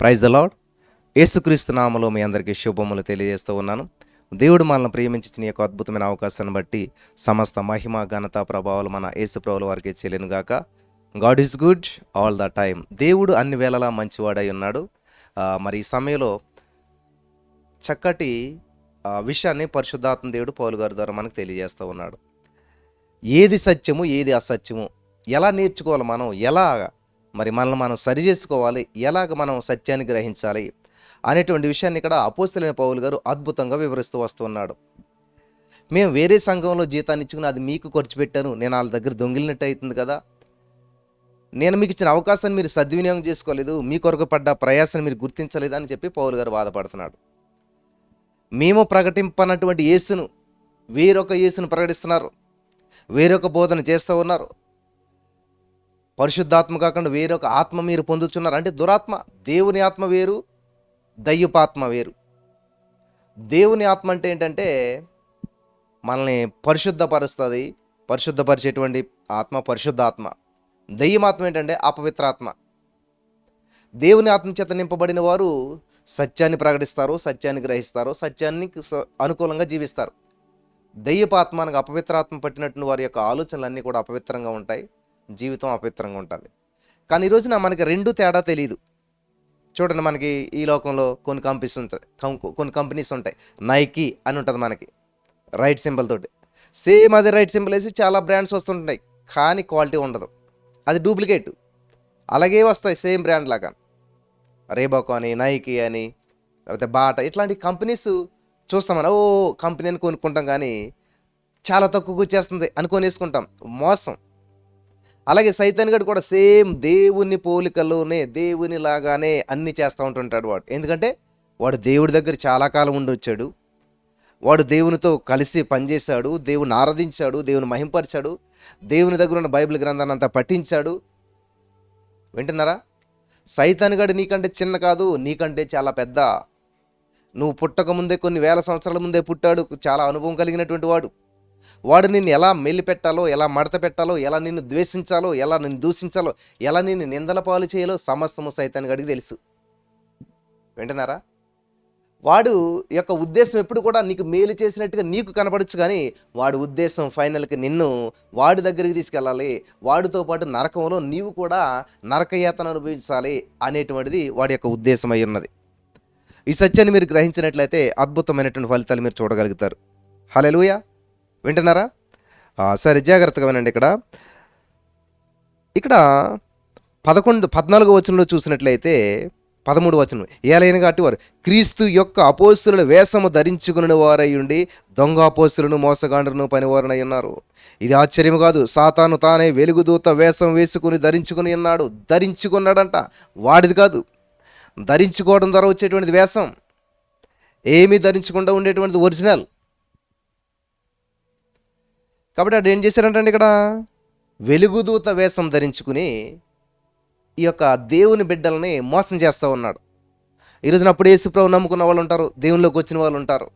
Praise the lord యేసుక్రీస్తు నామలో మీ అందరికీ శుభములు తెలియజేస్తూ ఉన్నాను. దేవుడు మనల్ని ప్రేమించిన యొక్క అద్భుతమైన అవకాశాన్ని బట్టి సమస్త మహిమ ఘనత ప్రభావాలు మన యేసు ప్రభుల వారికి చెల్లినగాక. God is good all the time. దేవుడు అన్ని వేళలా మంచివాడై ఉన్నాడు. మరి ఈ సమయంలో చక్కటి విషయాన్ని పరిశుద్ధాత్మ దేవుడు పౌలు గారి ద్వారా మనకు తెలియజేస్తూ ఉన్నాడు. ఏది సత్యము ఏది అసత్యము? ఎలా నేర్చుకోవాలి మనం? ఎలా మరి మనల్ని మనం సరి చేసుకోవాలి. ఎలాగ మనం సత్యాన్ని గ్రహించాలి అనేటువంటి విషయాన్ని ఇక్కడ అపోస్తులైన పౌలు గారు అద్భుతంగా వివరిస్తూ వస్తున్నాడు మేము వేరే సంఘంలో జీతాన్ని ఇచ్చుకుని అది మీకు ఖర్చు పెట్టాను. నేను వాళ్ళ దగ్గర దొంగిలినట్టు అవుతుంది కదా. నేను మీకు ఇచ్చిన అవకాశాన్ని మీరు సద్వినియోగం చేసుకోలేదు. మీ కొరకు పడ్డ ప్రయాసాన్ని మీరు గుర్తించలేదు అని చెప్పి పౌలు గారు బాధపడుతున్నాడు. మేము ప్రకటింపనటువంటి యేసును వేరొక యేసును ప్రకటిస్తున్నారు. వేరొక బోధన చేస్తూ ఉన్నారు. పరిశుద్ధాత్మ కాకుండా వేరొక ఆత్మ మీరు పొందుతున్నారు అంటే దురాత్మ దేవుని ఆత్మ వేరు దయ్యపాత్మ వేరు. దేవుని ఆత్మ అంటే ఏంటంటే మనల్ని పరిశుద్ధపరుస్తుంది పరిశుద్ధపరిచేటువంటి ఆత్మ పరిశుద్ధాత్మ. దయ్యమాత్మ ఏంటంటే అపవిత్రాత్మ. దేవుని ఆత్మ చేత నింపబడిన వారు సత్యాన్ని ప్రకటిస్తారు సత్యాన్ని గ్రహిస్తారు సత్యాన్ని స- అనుకూలంగా జీవిస్తారు. దయ్యపాత్మ అనగా అపవిత్రాత్మ పట్టినట్టు వారి యొక్క ఆలోచనలన్నీ కూడా అపవిత్రంగా ఉంటాయి. జీవితం అపవిత్రంగా ఉంటుంది. కానీ ఈ రోజున మనకి రెండు తేడా తెలియదు చూడండి మనకి ఈ లోకంలో కొన్ని కంపెనీస్ ఉంటాయి. కొన్ని కంపెనీస్ ఉంటాయి. నైకీ అని ఉంటుంది మనకి. రైట్ సింబల్ తోటి. సేమ్ అదే రైట్ సింబల్ వేసి చాలా బ్రాండ్స్ వస్తుంటాయి. కానీ క్వాలిటీ ఉండదు. అది డూప్లికేట్ అలాగే వస్తాయి సేమ్ బ్రాండ్ లాగా. రేబాకో అని నైకీ అని లేకపోతే బాటా ఇట్లాంటి కంపెనీస్ చూస్తామని ఓ కంపెనీ అని కొనుక్కుంటాం కానీ చాలా తక్కువగా వచ్చేస్తుంది అనుకొని వేసుకుంటాం. మోసం. అలాగే సైతాన్ గడు కూడా సేమ్ దేవుని పోలికలోనే దేవుని లాగానే అన్ని చేస్తూ ఉంటుంటాడు వాడు. ఎందుకంటే వాడు దేవుడి దగ్గర చాలా కాలం ఉండి వచ్చాడు. వాడు దేవునితో కలిసి పనిచేశాడు దేవుని ఆరాధించాడు దేవుని మహింపరిచాడు దేవుని దగ్గర ఉన్న బైబిల్ గ్రంథాన్ని అంతా పఠించాడు. వింటున్నారా? సైతాన్ గడు నీకంటే చిన్న కాదు నీకంటే చాలా పెద్ద. నువ్వు పుట్టక ముందే కొన్ని వేల సంవత్సరాల ముందే పుట్టాడు చాలా అనుభవం కలిగినటువంటి వాడు. వాడు నిన్ను ఎలా మెల్లి పెట్టాలో ఎలా మడత పెట్టాలో ఎలా నిన్ను ద్వేషించాలో ఎలా నిన్ను దూషించాలో ఎలా నిన్ను నిందల పాలు చేయాలో సమస్తము సైతానికి అడిగి తెలుసు. వింటున్నారా? వాడు యొక్క ఉద్దేశం ఎప్పుడు కూడా నీకు మేలు చేసినట్టుగా నీకు కనపడచ్చు కానీ వాడి ఉద్దేశం ఫైనల్కి నిన్ను వాడి దగ్గరికి తీసుకెళ్ళాలి. వాడితో పాటు నరకంలో నీవు కూడా నరకయాతన అనుభవించాలి అనేటువంటిది వాడి యొక్క ఉద్దేశం అయి ఉన్నది. ఈ సత్యాన్ని మీరు గ్రహించినట్లయితే అద్భుతమైనటువంటి ఫలితాలు మీరు చూడగలుగుతారు. హలో వింటున్నారా? సరే జాగ్రత్తగా వినండి ఇక్కడ. ఇక్కడ పదకొండు పద్నాలుగో వచనంలో చూసినట్లయితే పదమూడు వచనం ఏలైన కాబట్టి వారు క్రీస్తు యొక్క అపోస్తులను వేషము ధరించుకుని వారై ఉండి దొంగ అపోస్తులను మోసగాండ్రను పనివారనై ఉన్నారు. ఇది ఆశ్చర్యం కాదు సాతాను తానే వెలుగుదూత వేషం వేసుకుని ధరించుకుని ఉన్నాడు. ధరించుకున్నాడంట. వాడిది కాదు. ధరించుకోవడం ద్వారా వచ్చేటువంటిది వేషం. ఏమీ ధరించకుండా ఉండేటువంటిది ఒరిజినల్. కాబట్టి అటు ఏం చేశారంటండి ఇక్కడ? వెలుగుదూత వేషం ధరించుకుని ఈ యొక్క దేవుని బిడ్డల్ని మోసం చేస్తూ ఉన్నాడు. ఈరోజున అప్పుడు యేసుప్రభు నమ్ముకున్న వాళ్ళు ఉంటారు దేవునిలోకి వచ్చిన వాళ్ళు ఉంటారు.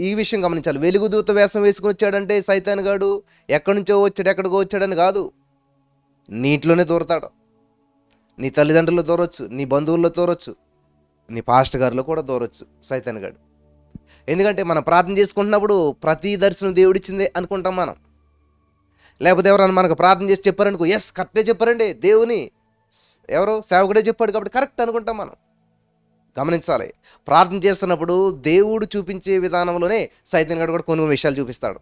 ఈ విషయం గమనించాలి. వెలుగుదూత వేషం వేసుకుని వచ్చాడంటే సైతాన్ గాడు ఎక్కడి నుంచో వచ్చాడు ఎక్కడికో వచ్చాడని కాదు. నీటిలోనే దూరతాడు నీ తల్లిదండ్రులు దూరొచ్చు నీ బంధువుల్లో దూరొచ్చు నీ పాస్ట్ గారిలో కూడా దూరొచ్చు సైతాన్ గాడు. ఎందుకంటే మనం ప్రార్థన చేసుకుంటున్నప్పుడు ప్రతి దర్శనం దేవుడిచ్చిందే అనుకుంటాం మనం. లేకపోతే ఎవరైనా మనకు ప్రార్థన చేసి చెప్పారనుకో ఎస్ కరెక్టే చెప్పారండి దేవుని ఎవరో సేవకుడే చెప్పాడు కాబట్టి కరెక్ట్ అనుకుంటాం మనం. గమనించాలి. ప్రార్థన చేస్తున్నప్పుడు దేవుడు చూపించే విధానంలోనే సైతన్ గడు కూడా కొన్ని విషయాలు చూపిస్తాడు.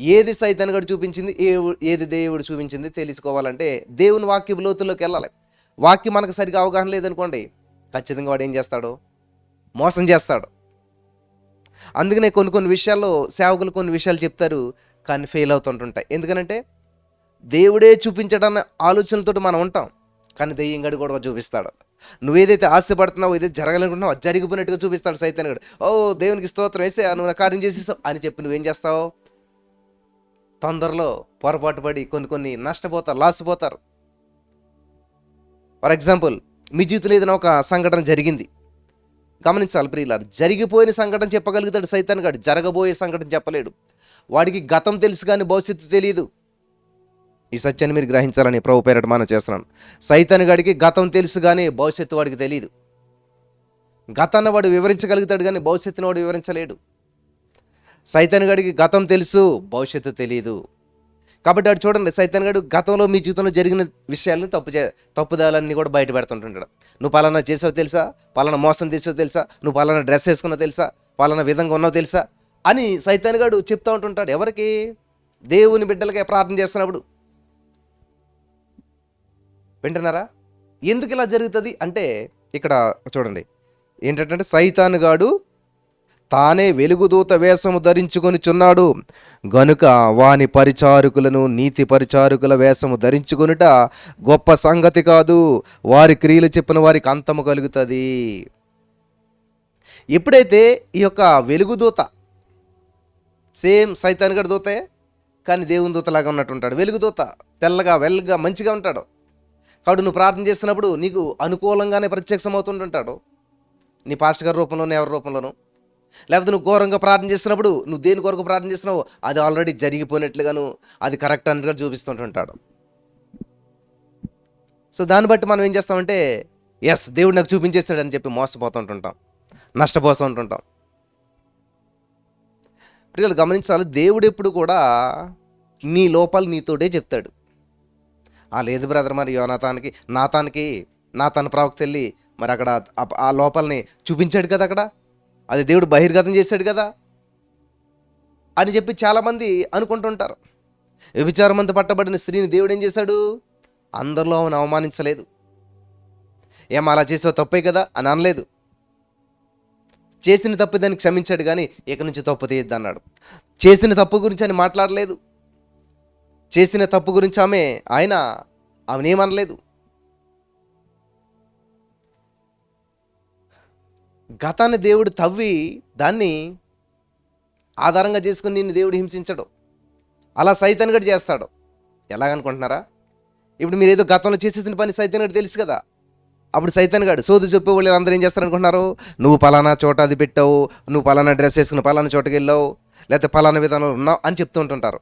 ఏది సైతన్ గడు చూపించింది ఏ- ఏది దేవుడు చూపించింది తెలుసుకోవాలంటే దేవుని వాక్య లోతుల్లోకి వెళ్ళాలి. వాక్యం మనకు సరిగా అవగాహన లేదనుకోండి ఖచ్చితంగా వాడు ఏం చేస్తాడు? మోసం చేస్తాడు. అందుకనే కొన్ని కొన్ని విషయాల్లో సేవకులు కొన్ని విషయాలు చెప్తారు కానీ ఫెయిల్ అవుతుంటుంటాయి. ఎందుకనంటే దేవుడే చూపించడాన్ని ఆలోచనలతో మనం ఉంటాం కానీ దెయ్యంగాడు కూడా చూపిస్తాడు. నువ్వేదైతే ఆశపడుతున్నావో ఏదైతే జరగాలనుకుంటున్నావు అది జరిగిపోయినట్టుగా చూపిస్తాడు సైతాన్ గడు. ఓ దేవునికి స్తోత్రం వేసే నువ్వు నా కార్యం చేసేసావు అని చెప్పి నువ్వేం చేస్తావు? తొందరలో పొరపాటు పడి కొన్ని కొన్ని నష్టపోతారు లాస్ పోతారు ఫర్ ఎగ్జాంపుల్ మీ జీవితంలో ఏదైనా ఒక సంఘటన జరిగింది. గమనించాలి ప్రియులారు జరిగిపోయిన సంఘటన చెప్పగలుగుతాడు సైతాన్ గాడు జరగబోయే సంఘటన చెప్పలేడు. వాడికి గతం తెలుసు కానీ భవిష్యత్తు తెలియదు ఈ సత్యాన్ని మీరు గ్రహించాలని ప్రభు పేరట మనం చేస్తున్నాను. సైతాన్ గడికి గతం తెలుసు కానీ భవిష్యత్తు వాడికి తెలియదు గతాన్ని వాడు వివరించగలుగుతాడు కానీ భవిష్యత్తుని వాడు వివరించలేడు. సైతాన్ గడికి గతం తెలుసు భవిష్యత్తు తెలియదు కాబట్టి వాడు చూడండి సైతాన్ గడు గతంలో మీ జీవితంలో జరిగిన విషయాలను తప్పు చే తప్పుదాలన్నీ కూడా బయట పెడుతుంటుంటాడు నువ్వు పలానా చేసావు తెలుసా? పలానా మోసం చేసావు తెలుసా? నువ్వు పలానా డ్రెస్ వేసుకున్నావు తెలుసా? పలానా విధంగా ఉన్నావు తెలుసా? అని సైతాన్ గడు చెప్తూ ఉంటుంటాడు ఎవరికి? దేవుని బిడ్డలకే ప్రార్థన చేస్తున్నప్పుడు. వింటున్నారా? ఎందుకు ఇలా జరుగుతుంది? అంటే ఇక్కడ చూడండి. ఏంటంటే సైతానుగాడు తానే వెలుగుదూత వేషము ధరించుకొని చున్నాడు. గనుక వాని పరిచారకులను నీతి పరిచారకుల వేషము ధరించుకొనుట గొప్ప సంగతి కాదు. వారి క్రియలు చెప్పిన వారికి అంతము కలుగుతుంది. ఎప్పుడైతే ఈ యొక్క వెలుగుదూత సేమ్ సైతానుగడి దూతే కానీ దేవుని దూతలాగా ఉన్నట్టు ఉంటాడు వెలుగుదూత తెల్లగా వెల్లగా మంచిగా ఉంటాడు. కాబట్టి నువ్వు ప్రార్థన చేసినప్పుడు నీకు అనుకూలంగానే ప్రత్యక్షమవుతుంటుంటాడు. నీ పాస్టర్ గారి రూపంలోనూ ఎవరి రూపంలోనూ. లేకపోతే నువ్వు ఘోరంగా ప్రార్థన చేసినప్పుడు నువ్వు దేని కొరకు ప్రార్థన చేసినావు అది ఆల్రెడీ జరిగిపోయినట్లుగాను అది కరెక్ట్ అన్నట్టుగా చూపిస్తుంటుంటాడు. సో దాన్ని బట్టి మనం ఏం చేస్తామంటే ఎస్ దేవుడు నాకు చూపించేస్తాడని చెప్పి మోసపోతుంటుంటాం నష్టపోతూ ఉంటుంటాం పిల్లలు గమనించాలి దేవుడు ఎప్పుడు కూడా నీ లోపాలు నీతోటే చెప్తాడు. ఆ లేదు బ్రదర్ మరి యోనాథానికి నాతానికి తన ప్రవక్త వెళ్ళి మరి అక్కడ ఆ- ఆ లోపాలని చూపించాడు కదా అక్కడ? అది దేవుడు బహిర్గతం చేశాడు కదా అని చెప్పి చాలామంది అనుకుంటుంటారు. వ్యభిచారమంత పట్టబడిన స్త్రీని దేవుడు ఏం చేశాడు? అందరిలో ఆమెను అవమానించలేదు. ఏం అలా చేసావు తప్పే కదా అని అనలేదు. చేసిన తప్పు దాన్ని క్షమించాడు కానీ ఇక నుంచి తప్పు తీయద్దు అన్నాడు. చేసిన తప్పు గురించి అని మాట్లాడలేదు. చేసిన తప్పు గురించి ఆమె ఆయన ఆమెనేమనలేదు గతాన్ని దేవుడు తవ్వి దాన్ని ఆధారంగా చేసుకుని నిన్ను దేవుడు హింసించడు. అలా సైతాన్ గడి చేస్తాడు. ఎలాగనుకుంటున్నారా? ఇప్పుడు మీరు ఏదో గతంలో చేసేసిన పని సైతాన్ గడి తెలుసు కదా. అప్పుడు సైతాన్ గాడు సోదు చెప్పే వాళ్ళు అందరూ ఏం చేస్తారనుకుంటున్నారు? నువ్వు పలానా చోట అది పెట్టావు నువ్వు పలానా డ్రెస్ వేసుకుని పలానా చోటకి వెళ్ళావు లేకపోతే పలానా విధానం ఉన్నావు అని చెప్తూ ఉంటుంటారు.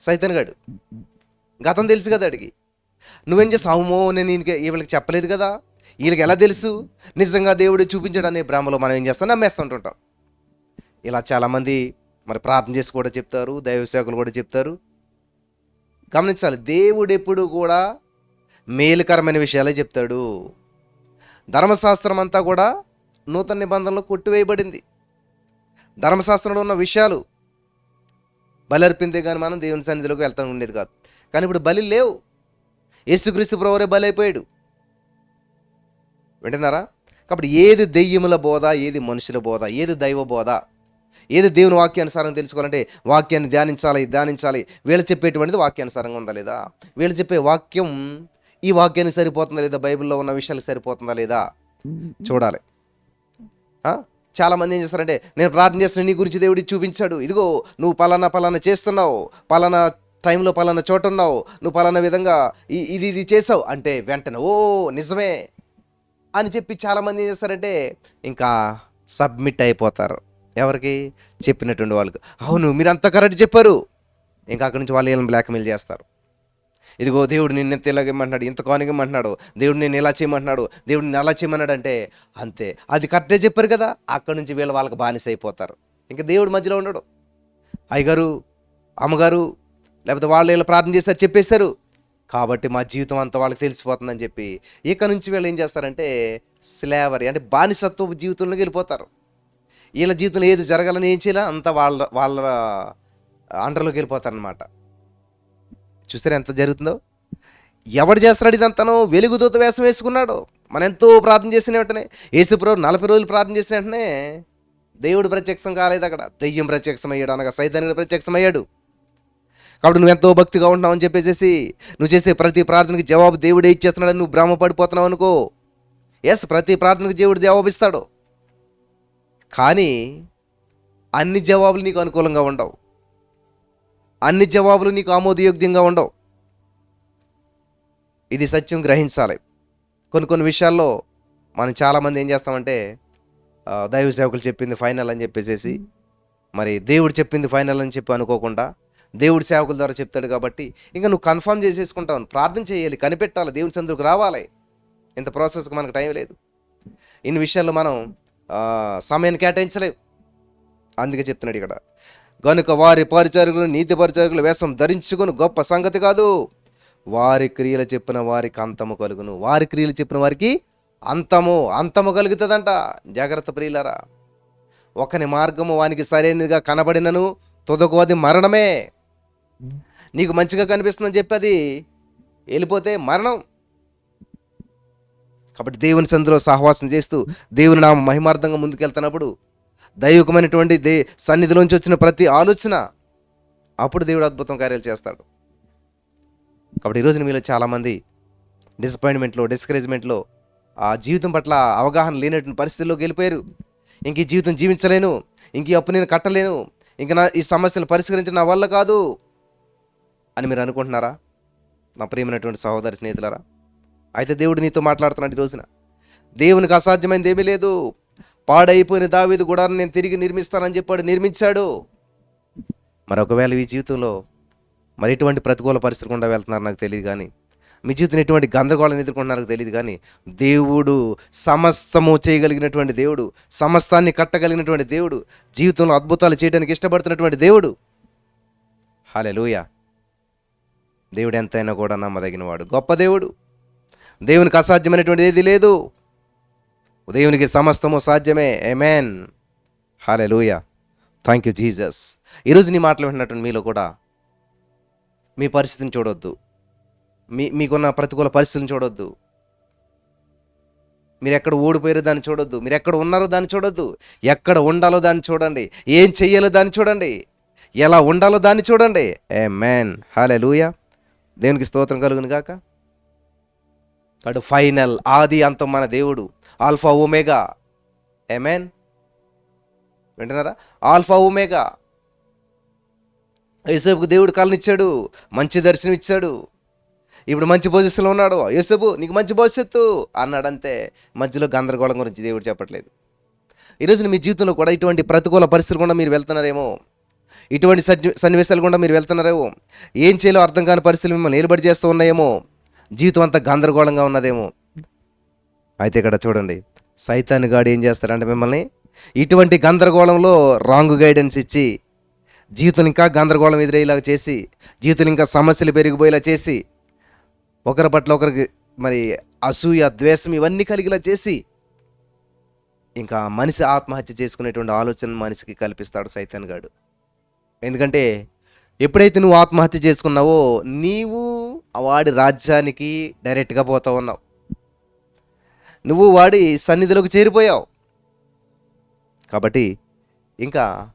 సైతాన్ గాడు. గతం తెలుసు కదా అడిగి. నువ్వేం చేస్తావు? అమ్మో నేను ఈయనకి వీళ్ళకి చెప్పలేదు కదా. వీళ్ళకి ఎలా తెలుసు? నిజంగా దేవుడు చూపించాడు అనే భ్రమలో మనం ఏం చేస్తాం? నమ్మేస్తుంటుంటాం. ఇలా చాలామంది మరి ప్రార్థన చేసి కూడా చెప్తారు దైవ సేవకులు కూడా చెప్తారు. గమనించాలి దేవుడు ఎప్పుడు కూడా మేలుకరమైన విషయాలే చెప్తాడు. ధర్మశాస్త్రం అంతా కూడా నూతన నిబంధనలో కొట్టివేయబడింది. ధర్మశాస్త్రంలో ఉన్న విషయాలు బలర్పిందే కానీ మనం దేవుని సన్నిధిలోకి వెళ్తాను ఉండేది కాదు. కానీ ఇప్పుడు బలి లేవు. యేసుక్రీస్తు ప్రవరే బలి అయిపోయాడు. వింటున్నారా? కాబట్టి ఏది దెయ్యముల బోధ ఏది మనుషుల బోధ ఏది దైవ బోధ? ఏది దేవుని వాక్యానుసారం తెలుసుకోవాలంటే వాక్యాన్ని ధ్యానించాలి ధ్యానించాలి. వీళ్ళు చెప్పేటువంటిది వాక్యానుసారంగా ఉందా లేదా? వీళ్ళు చెప్పే వాక్యం ఈ వాక్యానికి సరిపోతుందా లేదా? బైబిల్లో ఉన్న విషయాలకు సరిపోతుందా లేదా? చూడాలి. చాలామంది చాలా మంది ఏం చేస్తారంటే నేను ప్రార్థన చేస్తున్న నీ గురించి దేవుడి చూపించాడు. ఇదిగో నువ్వు పలానా పలానా చేస్తున్నావు. పలానా టైంలో పలానా చోట ఉన్నావు నువ్వు పలానా విధంగా ఇది ఇది చేసావు. అంటే వెంటనే ఓ నిజమే. అని చెప్పి చాలామంది ఏం చేస్తారంటే ఇంకా సబ్మిట్ అయిపోతారు. ఎవరికి? చెప్పినటువంటి వాళ్ళకి. అవును మీరు అంత కరెక్ట్ చెప్పారు. ఇంకా అక్కడి నుంచి వాళ్ళు వీళ్ళని బ్లాక్మెయిల్ చేస్తారు. ఇదిగో దేవుడు నిన్ను ఇంత ఇలాగేమంటున్నాడు ఇంత కానిగమంటున్నాడు దేవుడు నేను ఇలా చేయమంటున్నాడు దేవుడు నేను అలా చేయమన్నాడు అంటే అంతే. అది కరెక్టే చెప్పారు కదా అక్కడి నుంచి వీళ్ళు వాళ్ళకి బానిస అయిపోతారు. ఇంకా దేవుడు మధ్యలో ఉండడు. అయ్యగారు అమ్మగారు లేకపోతే వాళ్ళు వీళ్ళు ప్రార్థన చేశారు చెప్పేశారు కాబట్టి మా జీవితం అంతా వాళ్ళకి తెలిసిపోతుందని చెప్పి ఇక నుంచి వీళ్ళు ఏం చేస్తారంటే స్లేవరీ అంటే బానిసత్వ జీవితంలోకి వెళ్ళిపోతారు. వీళ్ళ జీవితంలో ఏది జరగాలని ఏం చేయాలి? అంతా వాళ్ళ వాళ్ళ అండర్లోకి వెళ్ళిపోతారనమాట చూసారా ఎంత జరుగుతుందో? ఎవడు చేస్తున్నాడు ఇదంతను? వెలుగుదూత వేషం వేసుకున్నాడు. మనం ఎంతో ప్రార్థన చేసిన వెంటనే యేసుప్రభు నలభై రోజులు ప్రార్థన చేసిన వెంటనే దేవుడు ప్రత్యక్షం కాలేదు అక్కడ. దెయ్యం ప్రత్యక్షం అయ్యాడు అనగా సైతానుడు ప్రత్యక్షం అయ్యాడు కాబట్టి నువ్వు ఎంతో భక్తిగా ఉంటున్నావు అని చెప్పేసి నువ్వు చేసే ప్రతి ప్రార్థనకి జవాబు దేవుడే ఇచ్చేస్తున్నాడని నువ్వు భ్రమపడిపోతున్నావు అనుకో. ఎస్ ప్రతి ప్రార్థనకు దేవుడు జవాబిస్తాడు కానీ అన్ని జవాబులు నీకు అనుకూలంగా ఉండవు. అన్ని జవాబులు నీకు ఆమోదయోగ్యంగా ఉండవు. ఇది సత్యం గ్రహించాలి. కొన్ని కొన్ని విషయాల్లో మనం చాలామంది ఏం చేస్తామంటే దైవ సేవకులు చెప్పింది ఫైనల్ అని చెప్పేసేసి మరి దేవుడు చెప్పింది ఫైనల్ అని చెప్పి అనుకోకుండా దేవుడి సేవకుల ద్వారా చెప్తాడు కాబట్టి ఇంకా నువ్వు కన్ఫర్మ్ చేసేసుకుంటావు ప్రార్థన చేయాలి కనిపెట్టాలి దేవుని సందుకు రావాలి. ఇంత ప్రాసెస్కి మనకు టైం లేదు. ఇన్ని విషయాల్లో మనం సమయాన్ని కేటాయించలేవు అందుకే చెప్తున్నాడు ఇక్కడ. గనుక వారి పరిచారకులు నీతి పరిచారకులు వేషం ధరించుకుని గొప్ప సంగతి కాదు. వారి క్రియలు చెప్పిన వారికి అంతము కలుగును. వారి క్రియలు చెప్పిన వారికి అంతము అంతము కలుగుతుందంట. జాగ్రత్త ప్రియులరా. ఒకని మార్గము వానికి సరైనదిగా కనబడినను తుదకు అది మరణమే. నీకు మంచిగా కనిపిస్తుందని చెప్పి అది వెళ్ళిపోతే మరణం. కాబట్టి దేవుని సందులో సహవాసం చేస్తూ దేవుని నామ మహిమార్థంగా ముందుకెళ్తున్నప్పుడు దైవికమైనటువంటి దే సన్నిధిలోంచి వచ్చిన ప్రతి ఆలోచన అప్పుడు దేవుడు అద్భుతం కార్యాలు చేస్తాడు. కాబట్టి ఈరోజు మీలో చాలామంది డిసప్పాయింట్మెంట్లో డిస్కరేజ్మెంట్లో ఆ జీవితం పట్ల అవగాహన లేనటువంటి పరిస్థితుల్లోకి వెళ్ళిపోయారు. ఇంక ఈ జీవితం జీవించలేను ఇంక ఈ అప్పు నేను కట్టలేను ఇంక నా ఈ సమస్యను పరిష్కరించిన నా వల్ల కాదు. అని మీరు అనుకుంటున్నారా? నా ప్రియమైనటువంటి సహోదరి స్నేహితులరా అయితే దేవుడు నీతో మాట్లాడుతున్నాడు ఈ రోజున. దేవునికి అసాధ్యమైనది ఏమీ లేదు. పాడైపోయిన దావీదు కూడా నేను తిరిగి నిర్మిస్తానని చెప్పాడు నిర్మించాడు. మరి ఒకవేళ ఈ జీవితంలో మరి ఎటువంటి ప్రతికూల పరిస్థితి గుండా వెళ్తున్నారు నాకు తెలియదు కానీ మీ జీవితం ఎటువంటి గందరగోళం ఎదుర్కొంటున్నారో నాకు తెలియదు కానీ దేవుడు సమస్తము చేయగలిగినటువంటి దేవుడు సమస్తాన్ని కట్టగలిగినటువంటి దేవుడు జీవితంలో అద్భుతాలు చేయడానికి ఇష్టపడుతున్నటువంటి దేవుడు. హాలెలూయా దేవుడు ఎంతైనా కూడా నమ్మదగినవాడు గొప్ప దేవుడు. దేవునికి అసాధ్యమైనటువంటి ఏది లేదు. దేవునికి సమస్తము సాధ్యమే. ఎమెన్ హాలే లూయ థ్యాంక్ యూ జీజస్ ఈరోజు నీ మాటలు వింటున్నటువంటి మీలో కూడా మీ పరిస్థితిని చూడొద్దు. మీ మీకున్న ప్రతికూల పరిస్థితిని చూడొద్దు. మీరు ఎక్కడ ఓడిపోయారో దాన్ని చూడొద్దు. మీరు ఎక్కడ ఉన్నారో దాన్ని చూడొద్దు. ఎక్కడ ఉండాలో దాన్ని చూడండి. ఏం చెయ్యాలో దాన్ని చూడండి. ఎలా ఉండాలో దాన్ని చూడండి. ఏ మ్యాన్ హాలే లూయ దేవునికి స్తోత్రం కలుగును గాక. అటు ఫైనల్ ఆది అంతం మన దేవుడు ఆల్ఫా ఒమేగా. ఎమెన్ వింటున్నారా? Alpha omega. యేసేపుకు దేవుడు కళ్ళనిచ్చాడు మంచి దర్శనం ఇచ్చాడు. ఇప్పుడు మంచి పొజిషన్లో ఉన్నాడు. యేసేపు నీకు మంచి భవిష్యత్తు అన్నాడంతే మధ్యలో గందరగోళం గురించి దేవుడు చెప్పట్లేదు. ఈరోజు మీ జీవితంలో కూడా ఇటువంటి ప్రతికూల పరిస్థితులు కూడా మీరు వెళ్తున్నారేమో. ఇటువంటి సన్ని సన్నివేశాలు కూడా మీరు వెళ్తున్నారేమో ఏం చేయాలో అర్థం కాని పరిస్థితులు మిమ్మల్ని నిలబడి చేస్తూ ఉన్నాయేమో? జీవితం అంతా గందరగోళంగా ఉన్నదేమో? అయితే ఇక్కడ చూడండి. సైతాన్ గాడు ఏం చేస్తారంటే మిమ్మల్ని ఇటువంటి గందరగోళంలో రాంగ్ గైడెన్స్ ఇచ్చి జీవితం ఇంకా గందరగోళం ఎదురయ్యేలాగా చేసి జీవితం ఇంకా సమస్యలు పెరిగిపోయేలా చేసి ఒకరి పట్ల ఒకరికి మరి అసూయ ద్వేషం ఇవన్నీ కలిగేలా చేసి ఇంకా మనిషి ఆత్మహత్య చేసుకునేటువంటి ఆలోచన మనిషికి కల్పిస్తాడు సైతాన్ గాడు. ఎందుకంటే ఎప్పుడైతే నువ్వు ఆత్మహత్య చేసుకున్నావో నీవు వాడి రాజ్యానికి డైరెక్ట్గా పోతా ఉన్నావు నువ్వు వాడి సన్నిధిలోకి చేరిపోయావు. కాబట్టి ఇంకా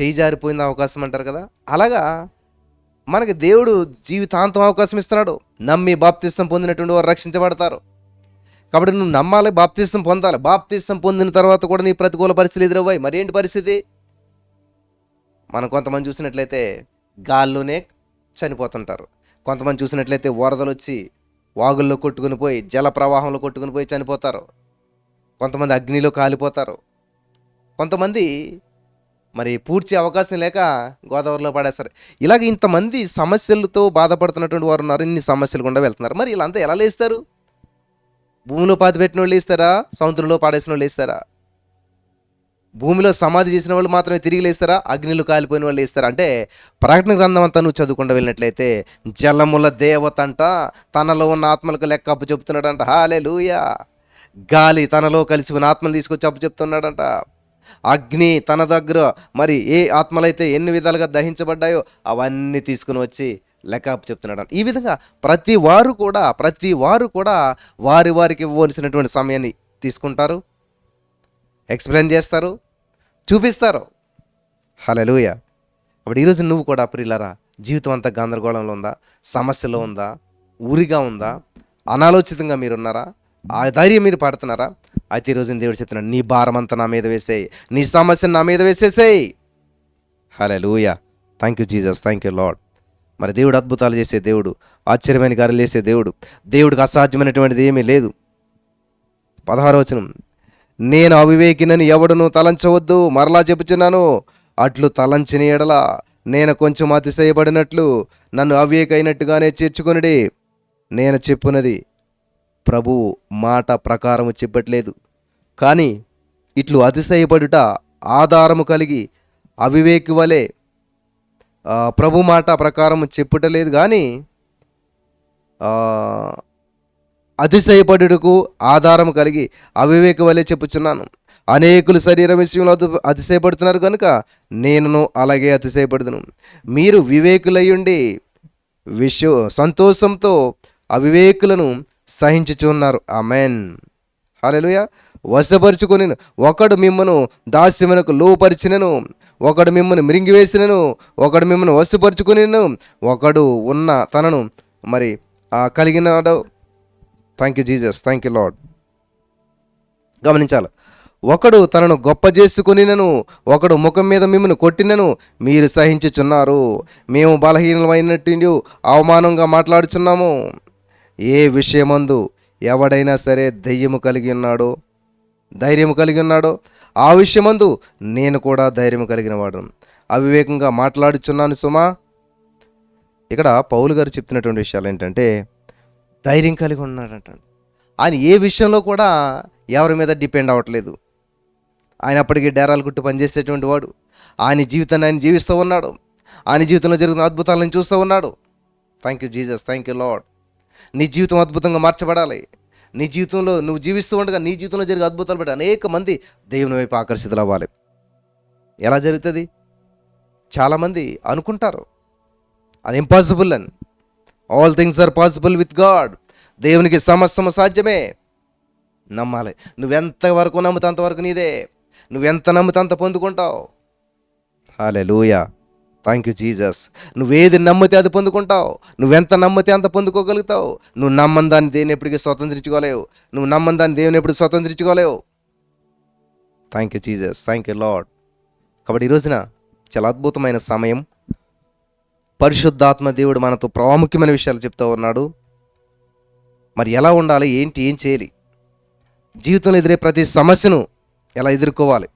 చేయి జారిపోయిన అవకాశం అంటారు కదా? అలాగా మనకి దేవుడు జీవితాంతం అవకాశం ఇస్తున్నాడు. నమ్మి బాప్తిస్తం పొందినటువంటి వారు రక్షించబడతారు. కాబట్టి నువ్వు నమ్మాలి బాప్తిస్తం పొందాలి. బాప్తిస్తం పొందిన తర్వాత కూడా నీ ప్రతికూల పరిస్థితులు ఎదురవ్వాయి. మరేంటి పరిస్థితి? మనం కొంతమంది చూసినట్లయితే గాల్లోనే చనిపోతుంటారు. కొంతమంది చూసినట్లయితే వరదలు వచ్చి వాగుల్లో కొట్టుకుని పోయి జల ప్రవాహంలో కొట్టుకుని పోయి చనిపోతారు. కొంతమంది అగ్నిలో కాలిపోతారు. కొంతమంది మరి పూడ్చే అవకాశం లేక గోదావరిలో పడేస్తారు. ఇలాగ ఇంతమంది సమస్యలతో బాధపడుతున్నటువంటి వారు ఉన్నారు. ఇన్ని సమస్యలు గుండా వెళ్తున్నారు. మరి వీళ్ళంతా ఎలా లేస్తారు? భూమిలో పాతి పెట్టిన వాళ్ళు వేస్తారా సముద్రంలో పాడేసిన వాళ్ళు వేస్తారా భూమిలో సమాధి చేసిన వాళ్ళు మాత్రమే తిరిగి లేస్తారా? అగ్నిలు కాలిపోయిన వాళ్ళు లేస్తారా? అంటే ప్రకటన గ్రంథం అంతా నువ్వు చదువుకుండా వెళ్ళినట్లయితే జలముల దేవత అంట తనలో ఉన్న ఆత్మలకు లెక్క అప్పు చెప్తున్నాడంట హాలే గాలి తనలో కలిసి ఉన్న ఆత్మలు తీసుకొచ్చి అప్పు చెప్తున్నాడంట. అగ్ని తన దగ్గర మరి ఏ ఆత్మలైతే ఎన్ని విధాలుగా దహించబడ్డాయో అవన్నీ తీసుకుని వచ్చి లెక్క అప్పు చెప్తున్నాడు ఈ విధంగా ప్రతి వారు కూడా ప్రతి వారు కూడా వారి వారికి ఇవ్వవలసినటువంటి సమయాన్ని తీసుకుంటారు. ఎక్స్ప్లెయిన్ చేస్తారు. చూపిస్తారు. హలలుయ అప్పుడు ఈరోజు నువ్వు కూడా ప్రిల్లరా జీవితం అంతా గందరగోళంలో ఉందా? సమస్యలో ఉందా? ఊరిగా ఉందా? అనాలోచితంగా మీరున్నారా? ఆ ధైర్యం మీరు పడుతున్నారా? అయితే ఈరోజు దేవుడు చెప్తున్నాడు నీ భారం అంతా నా మీద వేసేయి. నీ సమస్యను నా మీద వేసేసేయి. Hallelujah thank you Jesus thank you Lord మరి దేవుడు అద్భుతాలు చేసే దేవుడు ఆశ్చర్యమైన కార్యాలు చేసే దేవుడు దేవుడికి అసాధ్యమైనటువంటిది ఏమీ లేదు. పదహారవచనం నేను అవివేకినని ఎవడును తలంచవద్దు. మరలా చెప్పుచున్నాను అట్లు తలంచిన ఎడల నేను కొంచెం అతిశయపడినట్లు నన్ను అవివేకైనట్టుగానే చేర్చుకొనిడి. నేను చెప్పున్నది ప్రభు మాట ప్రకారము చెప్పట్లేదు. కానీ ఇట్లు అతిశయపడుట ఆధారము కలిగి అవివేకి వలె ప్రభు మాట ప్రకారం చెప్పుటలేదు. కానీ అతిశయపడుటకు ఆధారం కలిగి అవివేక వలె చెప్పుచున్నాను. అనేకులు శరీర విషయంలో అతి అతిశయపడుతున్నారు కనుక నేను అలాగే అతిశయపడుదును. మీరు వివేకులయ్యుండి విషయ సంతోషంతో అవివేకులను సహించుచున్నారు. అమెన్ హల్లెలూయ. వశపరుచుకొని ఒకడు మిమ్మను దాస్యమునకు లోపరిచినను ఒకడు మిమ్మల్ని మృంగివేసినను ఒకడు మిమ్మల్ని వశపరుచుకునిను ఒకడు ఉన్న తనను మరి ఆ, కలిగినాడు thank you Jesus thank you Lord గమనించాలి. ఒకడు తనను గొప్ప చేసుకునినను ఒకడు ముఖం మీద మిమ్మల్ని కొట్టినను మీరు సహించుచున్నారు. మేము బలహీనమైనట్టు అవమానంగా మాట్లాడుచున్నాము. ఏ విషయమందు ఎవడైనా సరే దెయ్యము కలిగి ఉన్నాడో ధైర్యము కలిగి ఉన్నాడో ఆ విషయమందు నేను కూడా ధైర్యం కలిగిన వాడు. అవివేకంగా మాట్లాడుచున్నాను సుమా. ఇక్కడ పౌలు గారు చెప్తున్నటువంటి విషయాలు ఏంటంటే ధైర్యం కలిగి ఉన్నాడంట. ఆయన ఏ విషయంలో కూడా ఎవరి మీద డిపెండ్ అవ్వట్లేదు. ఆయన అప్పటికి డేరాలు గుట్టు పనిచేసేటువంటి వాడు. ఆయన జీవితాన్ని ఆయన జీవిస్తూ ఉన్నాడు. ఆయన జీవితంలో జరుగుతున్న అద్భుతాలను చూస్తూ ఉన్నాడు. Thank you Jesus thank you Lord నీ జీవితం అద్భుతంగా మార్చబడాలి. నీ జీవితంలో నువ్వు జీవిస్తూ ఉండగా నీ జీవితంలో జరిగే అద్భుతాలు బట్టి అనేక మంది దేవుని వైపు ఆకర్షితులు అవ్వాలి ఎలా జరుగుతుంది? చాలామంది అనుకుంటారు. అది ఇంపాసిబుల్ అని. All things are possible with God దేవునికి సమస్తము సాధ్యమే. నమ్మాలి. నువ్వెంత వరకు నమ్ముతా అంతవరకు నీదే. నువ్వెంత నమ్ముతా అంత పొందుకుంటావు. హాలే లూయా థ్యాంక్ యూ జీజస్ నువ్వేది నమ్మితే అది పొందుకుంటావు. నువ్వెంత నమ్మితే అంత పొందుకోగలుగుతావు. నువ్వు నమ్మని దాన్ని దేవుని ఎప్పటికీ స్వతంత్రించుకోలేవు. నువ్వు నమ్మని దాన్ని దేవుని ఎప్పుడు స్వతంత్రించుకోలేవు. Thank you Jesus thank you Lord కాబట్టి ఈరోజున రోజున చాలా అద్భుతమైన సమయం. పరిశుద్ధాత్మ దేవుడు మనతో ప్రాముఖ్యమైన విషయాలు చెప్తూ ఉన్నాడు. మరి ఎలా ఉండాలి? ఏంటి? ఏం చేయాలి? జీవితంలో ఎదురే ప్రతి సమస్యను ఎలా ఎదుర్కోవాలి?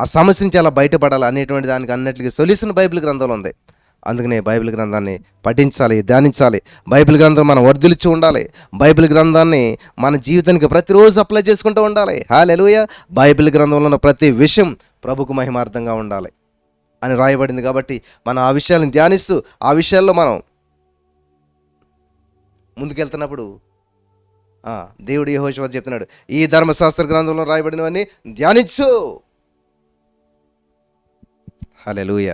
ఆ సమస్య నుంచి ఎలా బయటపడాలి అనేటువంటి దానికి అన్నిటికీ సొల్యూషన్ బైబిల్ గ్రంథంలో ఉంది. అందుకనే బైబిల్ గ్రంథాన్ని పఠించాలి ధ్యానించాలి. బైబిల్ గ్రంథం మనం వర్ధిలిచి ఉండాలి. బైబిల్ గ్రంథాన్ని మన జీవితానికి ప్రతిరోజు అప్లై చేసుకుంటూ ఉండాలి. హాలెలుయ బైబిల్ గ్రంథంలో ఉన్న ప్రతి విషయం ప్రభుకు మహిమార్థంగా ఉండాలి. అని రాయబడింది కాబట్టి మనం ఆ విషయాలను ధ్యానిస్తూ ఆ విషయాల్లో మనం ముందుకెళ్తున్నప్పుడు దేవుడు యెహోషువ చెప్తున్నాడు. ఈ ధర్మశాస్త్ర గ్రంథంలో రాయబడినవన్నీ ధ్యానించు. హలెలూయ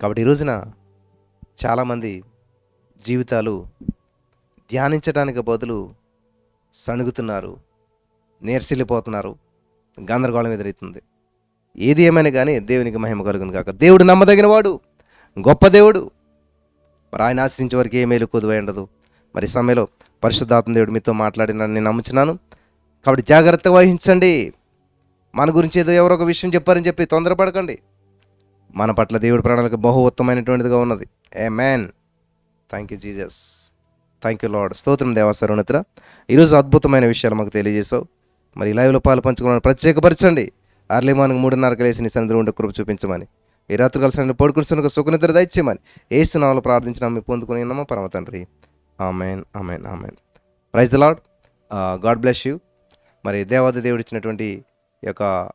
కాబట్టి ఈ రోజున చాలామంది జీవితాలు ధ్యానించడానికి బదులు సణుగుతున్నారు నీరసిల్లిపోతున్నారు గందరగోళం ఎదురవుతుంది ఏది ఏమైనా కానీ దేవునికి మహిమ కలుగును కాక దేవుడు నమ్మదగిన వాడు గొప్ప దేవుడు. మరి ఆయన ఆశ్రయించే వరకు ఏ మేలు ఉండదు. మరి సమయంలో పరిశుద్ధాత్మ దేవుడు మీతో మాట్లాడినని నేను నమ్ముచున్నాను. కాబట్టి జాగ్రత్త వహించండి. మన గురించి ఏదో ఎవరో ఒక విషయం చెప్పారని చెప్పి తొందరపడకండి. మన పట్ల దేవుడి ప్రణాళిక బహు ఉత్తమైనటువంటిదిగా ఉన్నది. A man thank you Jesus thank you Lord స్తోత్రం దేవా ఈరోజు అద్భుతమైన విషయాలు మాకు తెలియజేశావు. మరి లైవ్లో పాలు పంచుకోవాలని ప్రత్యేకపరచండి. అర్లీ మార్నింగ్ మూడున్నరకు లేచి నీ సన్నిధిలో ఉండే కృప చూపించమని. ఈ రాత్రి కలిసి పడుకుని సుఖనిద్ర దయచేయమని. ఏసునామలు ప్రార్థించిన మీ పొందుకుని ఉన్నామా? పరమ తండ్రి. Amen amen amen. Praise the Lord God bless you. మరి దేవాది దేవుడు ఇచ్చినటువంటి ఈ యొక్క